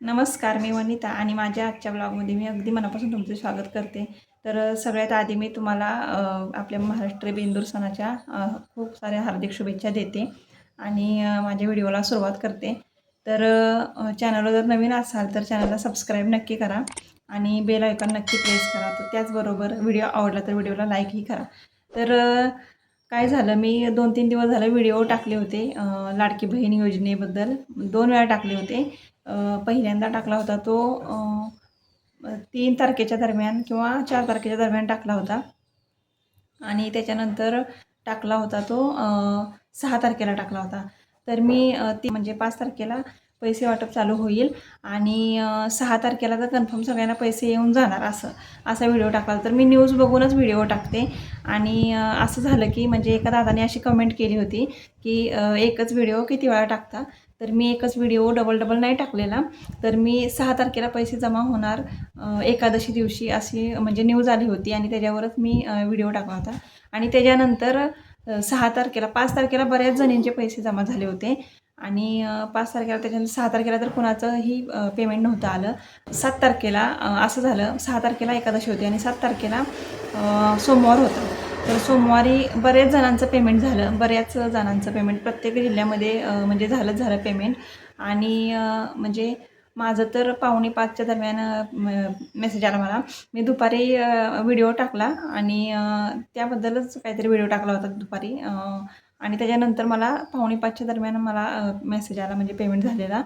नमस्कार मी वनिता आणि माझ्या आजच्या ब्लॉगमध्ये मी अगदी मनापासून तुमचं स्वागत करते. तर सगळ्यात आधी मी तुम्हाला आपल्या महाराष्ट्र बेंदूर सणाच्या खूप साऱ्या हार्दिक शुभेच्छा देते आणि माझ्या व्हिडिओला सुरुवात करते. तर चॅनलवर जर नवीन असाल तर चॅनलला सबस्क्राईब नक्की करा आणि बेल आयकॉन नक्की प्रेस करा. तर त्याचबरोबर व्हिडिओ आवडला तर व्हिडिओला लाईकही करा. तर काय झालं? मी दोन तीन दिवस झालं व्हिडिओ टाकले होते लाडकी बहीण योजनेबद्दल. दोन वेळा टाकले होते. पहिल्यांदा टाकला होता तो तीन तारखेच्या दरम्यान किंवा चार तारखेच्या दरम्यान टाकला होता. आणि त्याच्यानंतर टाकला होता तो सहा तारखेला टाकला होता. तर मी ती म्हणजे पाच तारखेला पैसे वाटप चालू होईल आणि सहा तारखेला तर कन्फर्म सगळ्यांना पैसे येऊन जाणार असं असा व्हिडिओ टाकला तर मी न्यूज बघूनच व्हिडिओ टाकते. आणि असं झालं की म्हणजे एका दादाने अशी कमेंट केली होती की एकच व्हिडिओ किती वेळा टाकता? तर मी एकच व्हिडिओ डबल डबल नाही टाकलेला. तर मी सहा तारखेला पैसे जमा होणार एकादशी दिवशी अशी म्हणजे न्यूज आली होती आणि त्याच्यावरच मी व्हिडिओ टाकला होता. आणि त्याच्यानंतर सहा तारखेला पाच तारखेला बऱ्याच जणींचे पैसे जमा झाले होते. आणि पाच तारखेला त्याच्यानंतर सहा तारखेला तर कुणाचंही पेमेंट नव्हतं आलं. सात तारखेला असं झालं सहा तारखेला एकादशी होती आणि सात तारखेला सोमवार होता. तर सोमवारी बऱ्याच जणांचं पेमेंट झालं. बऱ्याच जणांचं पेमेंट प्रत्येक जिल्ह्यामध्ये म्हणजे झालंच झालं पेमेंट. आणि म्हणजे माझं तर पावणे पाचच्या दरम्यान मेसेज आला मला. मी दुपारी व्हिडिओ टाकला आणि त्याबद्दलच काहीतरी व्हिडिओ टाकला होता दुपारी. आणि त्याच्यानंतर मला पावणे पाचच्या दरम्यान मला मेसेज आला म्हणजे पेमेंट झालेला.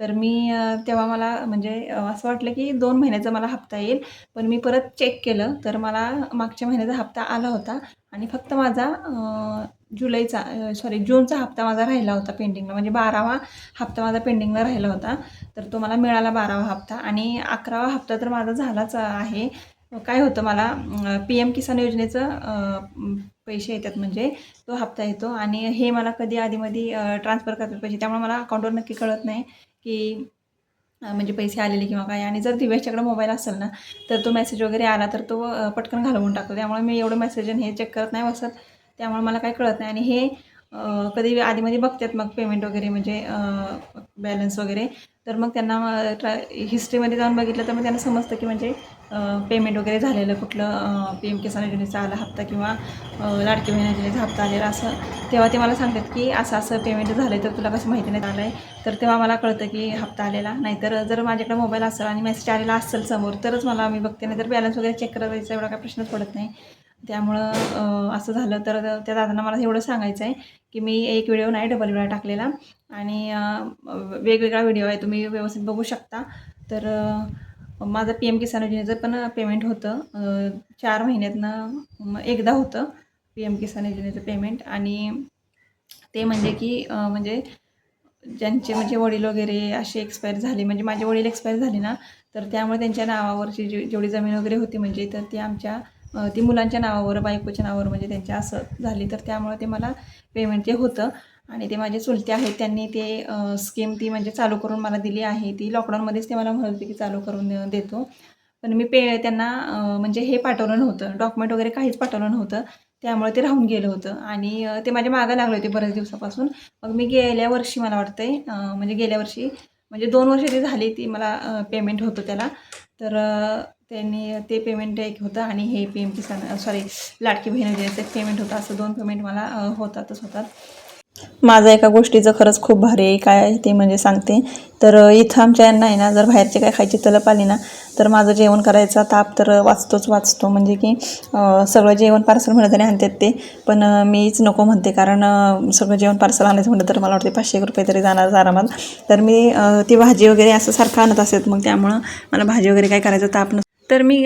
तर मी तेव्हा मला म्हणजे असं वाटलं की दोन महिन्याचा मला हप्ता येईल पण मी परत चेक केलं तर मला मागच्या महिन्याचा हप्ता आला होता. आणि फक्त माझा जुलैचा सॉरी जूनचा हप्ता माझा राहिला होता पेंडिंगला म्हणजे बारावा हप्ता माझा पेंडिंगला राहिला होता. तर तो मला मिळाला बारावा हप्ता. आणि अकरावा हप्ता तर माझा झालाच आहे. काय होतं मला पी एम किसान योजनेचं पैसे येतात म्हणजे तो हप्ता येतो आणि हे मला कधी आधीमध्ये ट्रान्सफर करतात पैसे. त्यामुळे मला अकाउंटवर नक्की कळत नाही की म्हणजे पैसे आलेले किंवा काय. आणि जर दिव्याच्याकडे मोबाईल असेल ना तर तो मेसेज वगैरे आला तर तो पटकन घालवून टाकतो. त्यामुळे मी एवढं मेसेज आणि हे चेक करत नाही बसत. त्यामुळे मला काही कळत नाही. आणि हे कधी आधीमध्ये बघतात मग पेमेंट वगैरे म्हणजे बॅलन्स वगैरे. तर मग त्यांना ट्रा हिस्ट्रीमध्ये जाऊन बघितलं तर मग त्यांना समजतं की म्हणजे पेमेंट वगैरे झालेलं कुठलं पी एम किसान योजनेचा आला हप्ता किंवा लाडकी बहीण योजनेचा हप्ता आलेला असं तेव्हा ते मला सांगतात की असं असं पेमेंट झालं आहे तर तुला कसं माहिती नाही आलं आहे तर तेव्हा मला कळतं की हप्ता आलेला. नाहीतर जर माझ्याकडे मोबाईल असेल आणि मेसेज आलेला असेल समोर तरच मला मी बघते. नाही तर बॅलन्स वगैरे चेक करायचा एवढा काही प्रश्नच पडत नाही. त्यामुळं असं झालं. तर त्या दादांना मला एवढं सांगायचं आहे की मी एक व्हिडिओ नाही डबल वेळा टाकलेला. आणि वेगवेगळा व्हिडिओ आहे तुम्ही व्यवस्थित बघू शकता. तर माझं पी एम किसान योजनेचं पण पेमेंट होतं. चार महिन्यातनं एकदा होतं पी एम किसान योजनेचं पेमेंट आणि ते म्हणजे की म्हणजे ज्यांचे म्हणजे वडील वगैरे असे एक्सपायर झाले म्हणजे माझे वडील एक्सपायर झाले ना तर त्यामुळे त्यांच्या नावावरची जे जेवढी जमीन वगैरे होती म्हणजे तर ती आमच्या ती मुलांच्या नावावर बायकोच्या नावावर म्हणजे त्यांच्या असं झाली. तर त्यामुळे ते मला पेमेंट ते होतं आणि ते माझे चुलते आहेत त्यांनी ते स्कीम ती म्हणजे चालू करून मला दिली आहे. ती लॉकडाऊनमध्येच ते मला म्हणत होते की चालू करून देतो. पण मी पे त्यांना म्हणजे हे पाठवलं नव्हतं. डॉक्युमेंट वगैरे काहीच पाठवलं नव्हतं. त्यामुळे ते राहून गेलं होतं. आणि ते माझ्या मागं लागले होते बऱ्याच दिवसापासून. मग मी गेल्या वर्षी मला वाटतंय म्हणजे गेल्या वर्षी म्हणजे दोन वर्ष ती झाली ती मला पेमेंट होतं त्याला. तर त्यांनी ते पेमेंट एक होतं आणि हे पी एम किसान सॉरी लाडकी बहिणी योजनेचं पेमेंट होतं. असं दोन पेमेंट मला होतातच होतात. माझं एका गोष्टीचं खरंच खूप भारी आहे काय आहे ते म्हणजे सांगते. तर इथं आमच्या यांना आहे ना जर बाहेरचे काय खायची तलप आली ना तर माझं जेवण करायचा ताप तर वाचतोच वाचतो. म्हणजे की सगळं जेवण पार्सल म्हणत आणि आणतात ते. पण मीच नको म्हणते कारण सगळं जेवण पार्सल आणायचं म्हणलं तर मला वाटते पाचशे रुपये तरी जाणार आरामात. तर मी ती भाजी वगैरे असं सारखं आणत असत मग त्यामुळं मला भाजी वगैरे काय करायचं ताप नसतो तर मी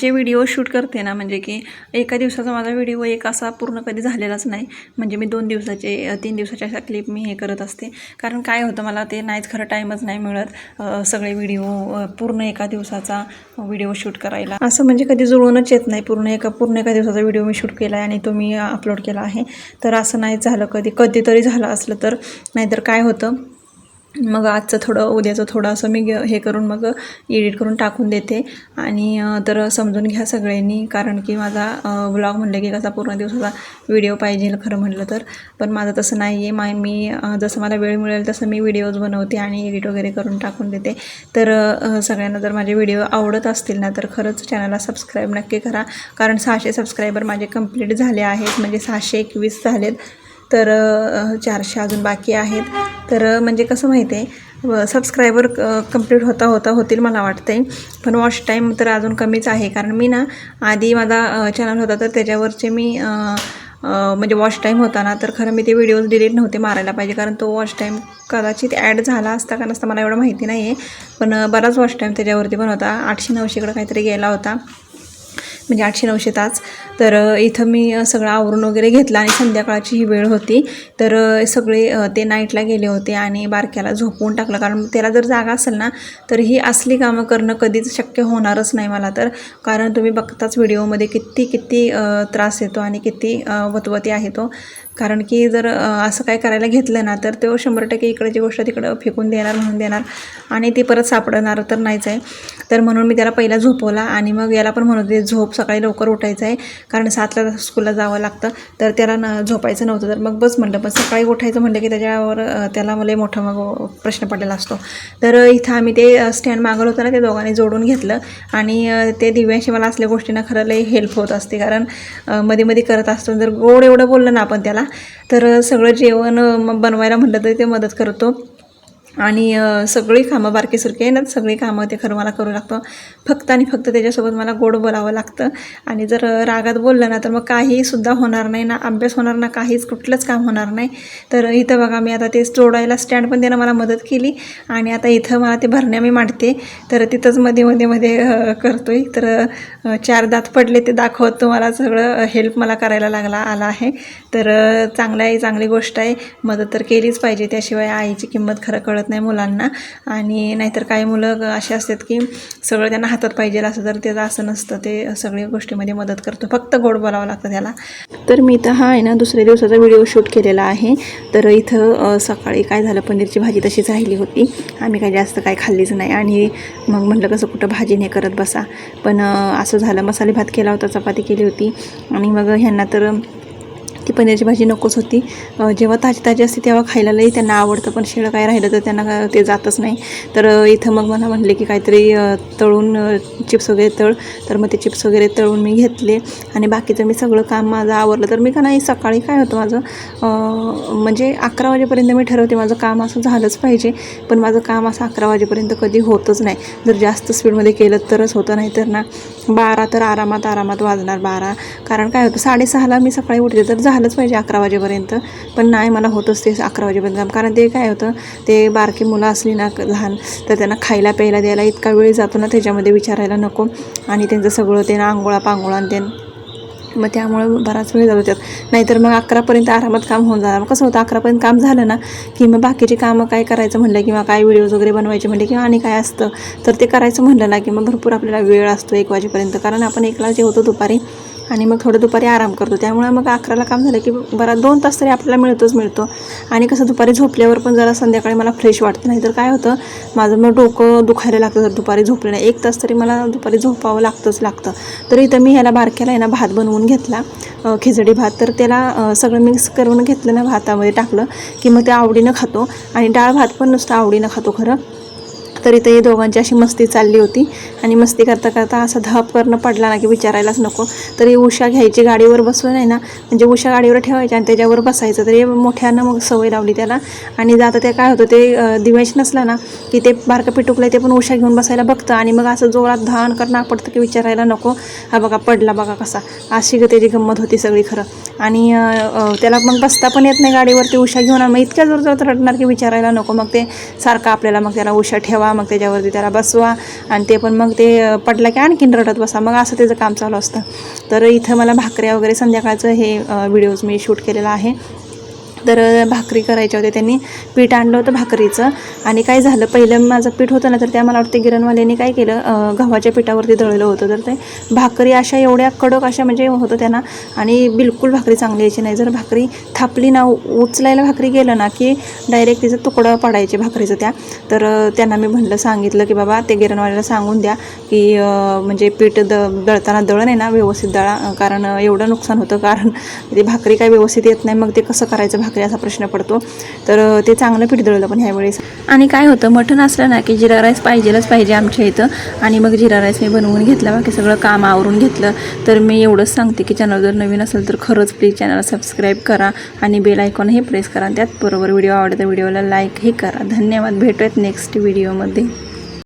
जे व्हिडिओ शूट करते ना म्हणजे की एका दिवसाचा माझा व्हिडिओ एक असा पूर्ण कधी झालेलाच नाही. म्हणजे मी दोन दिवसाचे तीन दिवसाच्या अशा क्लिप मी हे करत असते. कारण काय होतं मला ते नाहीच खरं टाईमच नाही मिळत सगळे व्हिडिओ पूर्ण एका दिवसाचा व्हिडिओ शूट करायला. असं म्हणजे कधी जुळूनच येत नाही. पूर्ण एका पूर्ण एका दिवसाचा व्हिडिओ मी शूट केला आहे आणि तो मी अपलोड केला आहे. तर असं नाही झालं कधी कधीतरी झालं असलं तर. नाहीतर काय होतं मग आजचं थोडं उद्याचं थोडं असं मी ग- हे करून मग एडिट करून टाकून देते. आणि तर समजून घ्या सगळ्यांनी कारण की माझा व्लॉग म्हणलं की कसा पूर्ण दिवसाचा व्हिडिओ पाहिजे खरं म्हटलं तर. पण माझं तसं नाही आहे मा मी जसं मला वेळ मिळेल तसं मी व्हिडिओज बनवते आणि एडिट वगैरे करून टाकून देते. तर सगळ्यांना जर माझे व्हिडिओ आवडत असतील ना तर खरंच चॅनलला सबस्क्राईब नक्की करा. कारण सहाशे सबस्क्रायबर माझे कंप्लीट झाले आहेत. म्हणजे सहाशे एकवीस झालेत. तर चारशे अजून बाकी आहेत. तर म्हणजे कसं माहिती आहे सबस्क्रायबर कंप्लीट होता होता होतील मला वाटते पण वॉच टाईम तर अजून कमीच आहे. कारण मी ना आधी माझा चॅनल होता तर त्याच्यावरचे मी म्हणजे वॉच टाईम होता ना तर खरं मी ते व्हिडिओज डिलीट नव्हते मारायला पाहिजे. कारण तो वॉच टाईम कदाचित ॲड झाला असता का नसता मला एवढं माहिती नाही आहे पण बराच वॉच टाईम त्याच्यावरती पण होता. आठशे नऊशेकडं काहीतरी गेला होता. म्हणजे आठशे नऊशे तास. तर इथं मी सगळं आवरून वगैरे घेतलं आणि संध्याकाळची ही वेळ होती. तर सगळे ते नाईटला गेले होते आणि बारक्याला झोपवून टाकलं. कारण त्याला जर जागा असेल ना तर ही असली कामं करणं कधीच शक्य होणारच नाही मला. तर कारण तुम्ही बघताच व्हिडिओमध्ये किती किती त्रास येतो आणि किती वतवती आहे तो. कारण की जर असं काय करायला घेतलं ना तर तो शंभर टक्के इकडची गोष्ट तिकडं फेकून देणार म्हणून देणार आणि ती परत सापडणार तर नाहीच आहे. तर म्हणून मी त्याला पहिला झोपवला आणि मग याला पण म्हणत होते झोप सकाळी लवकर उठायचं आहे. कारण सातला स्कूलला जावं लागतं. तर त्याला न झोपायचं नव्हतं. तर मग बस म्हटलं पण सकाळी उठायचं म्हटलं की त्याच्यावर त्याला मला मोठा मग प्रश्न पडलेला असतो. तर इथं आम्ही ते स्टँड मागवलं होतं ना ते दोघांनी जोडून घेतलं. आणि ते दिव्यांशी मला असल्या गोष्टींना खरं लई हेल्प होत असते. कारण मध्ये मध्ये करत असतो. जर गोड एवढं बोललं ना आपण त्याला तर सगळं जेवण मग बनवायला म्हटलं तरी ते मदत करतो. आणि सगळी कामं बारकीसारखी आहे ना सगळी कामं ते खरं मला करू लागतं. फक्त आणि फक्त त्याच्यासोबत मला गोड बोलावं लागतं. आणि जर रागात बोललं ना तर मग काहीसुद्धा होणार नाही ना अभ्यास होणार ना काहीच कुठलंच काम होणार नाही. तर इथं बघा मी आता ते जोडायला स्टँड पण त्यानं मला मदत केली. आणि आता इथं मला ते भरण्या मी मांडते. तर तिथंच मध्ये मध्ये मध्ये अ, करतोय. तर चार दात पडले ते दाखवत तुम्हाला सगळं हेल्प मला करायला लागला आला आहे. तर चांगलं आहे चांगली गोष्ट आहे. मदत तर केलीच पाहिजे. त्याशिवाय आईची किंमत खरं कळत नाही मुलांना. आणि नाहीतर काही मुलं असे असतात की सगळं त्यांना हातात पाहिजे असं तर त्याचं असं नसतं. ते सगळ्या गोष्टीमध्ये मदत करतो. फक्त गोड बोलावं लागतं त्याला. तर मी तर हा आहे ना दुसऱ्या दिवसाचा व्हिडिओ शूट केलेला आहे. तर इथं सकाळी काय झालं? पनीरची भाजी तशीच राहिली होती. आम्ही काही जास्त काय खाल्लीच नाही. आणि मग म्हटलं कसं कुठं भाजी नाही करत बसा. पण असं झालं. मसाले भात केला होता. चपाती केली होती. आणि मग ह्यांना तर ती पनीरची भाजी नकोच होती. जेव्हा ताजी ताजी असते तेव्हा खायला लई त्यांना आवडतं पण शिळं काय राहिलं तर त्यांना ते जातच नाही. तर इथं मग मला म्हणले की काहीतरी तळून चिप्स वगैरे तळ. तर मग ते चिप्स वगैरे तळून मी घेतले आणि बाकीचं मी सगळं काम माझं आवरलं. तर मी का नाही सकाळी काय होतं माझं म्हणजे अकरा वाजेपर्यंत मी ठरवते माझं काम असं झालंच पाहिजे. पण माझं काम असं अकरा वाजेपर्यंत कधी होतच नाही. जर जास्त स्पीडमध्ये केलं तरच होतं नाही तर ना. बारा तर आरामात आरामात वाजणार बारा. कारण काय होतं साडेसहाला मी सकाळी उठते तर झालंच पाहिजे अकरा वाजेपर्यंत. पण नाही मला होतच ते अकरा वाजेपर्यंत. काम कारण ते काय होतं ते बारकी मुलं असली ना लहान तर त्यांना खायला प्यायला द्यायला इतका वेळ जातो ना त्याच्यामध्ये विचारायला नको. आणि त्यांचं सगळं ते ना आंघोळा पांघोळा आणि ते. मग त्यामुळे बराच वेळ जातो त्यात. नाहीतर मग अकरापर्यंत आरामात काम होऊन जाणार. मग कसं होतं अकरापर्यंत काम झालं ना की मग बाकीची कामं काय करायचं म्हणलं किंवा काय व्हिडिओज वगैरे बनवायचे म्हणले किंवा आणि काय असतं तर ते करायचं म्हणलं ना की मग भरपूर आपल्याला वेळ असतो एक वाजेपर्यंत. कारण आपण एकला जेवतो दुपारी आणि मग थोडं दुपारी आराम करतो. त्यामुळे मग अकराला काम झालं की बरा दोन तास तरी आपल्याला मिळतोच मिळतो. आणि कसं दुपारी झोपल्यावर पण जरा संध्याकाळी मला फ्रेश वाटतं. नाही तर काय होतं माझं मग डोकं दुखायला लागतं. जर दुपारी झोपलं नाही एक तास तरी मला दुपारी झोपावं लागतंच लागतं. तर इथं मी ह्याला बारक्याला आहे ना भात बनवून घेतला. खिचडी भात. तर त्याला सगळं मिक्स करून घेतलं ना भातामध्ये टाकलं की मग ते आवडीनं खातो. आणि डाळ भात पण नुसतं आवडीनं खातो खरं. तर इथं दोघांची अशी मस्ती चालली होती. आणि मस्ती करता करता असा धाप करणं पडला ना की विचारायलाच नको. तरी उषा घ्यायची गाडीवर बसून आहे ना म्हणजे उषा गाडीवर ठेवायची आणि त्याच्यावर बसायचं. तरी मोठ्यानं मग सवय लावली त्याला. आणि जाता ते काय होतं ते दिवेश नसला ना की ते बारकं पिटुकलं ते पण उषा घेऊन बसायला बघतं. आणि मग असं जोरात धान करणं पडतं की विचारायला नको. हा बघा पडला बघा कसा. अशी ग त्याची गंमत होती सगळी खरं. आणि त्याला मग बसता पण येत नाही गाडीवरती. उषा घेऊन मग इतक्या जोर जोरात रडणार की विचारायला नको. मग ते सारखं आपल्याला मग त्याला उषा ठेवा मग त्याच्यावरती त्याला बसवा आणि ते पण मग ते अं, पडला की आणखीन रडत बसा. मग असं त्याचं काम चालू असतं. तर इथं मला भाकऱ्या वगैरे संध्याकाळचं हे व्हिडिओज मी शूट केलेलं आहे. तर भाकरी करायच्या होत्या. त्यांनी पीठ आणलं होतं भाकरीचं. आणि काय झालं पहिलं माझं पीठ होतं ना तर त्या मला वाटतं गिरणवाल्यांनी काय केलं गव्हाच्या पिठावरती दळलं होतं. तर ते भाकरी अशा एवढ्या कडक अशा म्हणजे होतं त्यांना. आणि बिलकुल भाकरी चांगली यायची नाही. जर भाकरी थापली ना उचलायला भाकरी गेलं ना की डायरेक्ट तिचं तुकडं पडायचे भाकरीचं त्या. तर त्यांना मी म्हणलं सांगितलं की बाबा ते गिरणवाल्याला सांगून द्या की म्हणजे पीठ द दळताना दळण आहे ना व्यवस्थित दळा. कारण एवढं नुकसान होतं. कारण ते भाकरी काय व्यवस्थित येत नाही. मग ते कसं करायचं भाकरी? असा प्रश्न पडतो. तर ते चांगलं पीठ दळलं पण ह्यावेळेस. आणि काय होतं मटण असलं ना की जिरा राईस पाहिजेलच पाहिजे आमच्या इथं. आणि मग जिरा राईस मी बनवून घेतला बाकी सगळं काम आवरून घेतलं. तर मी एवढंच सांगते की चॅनल जर नवीन असेल तर खरंच प्लीज चॅनलला सबस्क्राईब करा आणि बेल आयकॉनही प्रेस करा. त्याचबरोबर व्हिडिओ आवडता व्हिडिओला लाईक हे करा. धन्यवाद. भेटूयात नेक्स्ट व्हिडिओमध्ये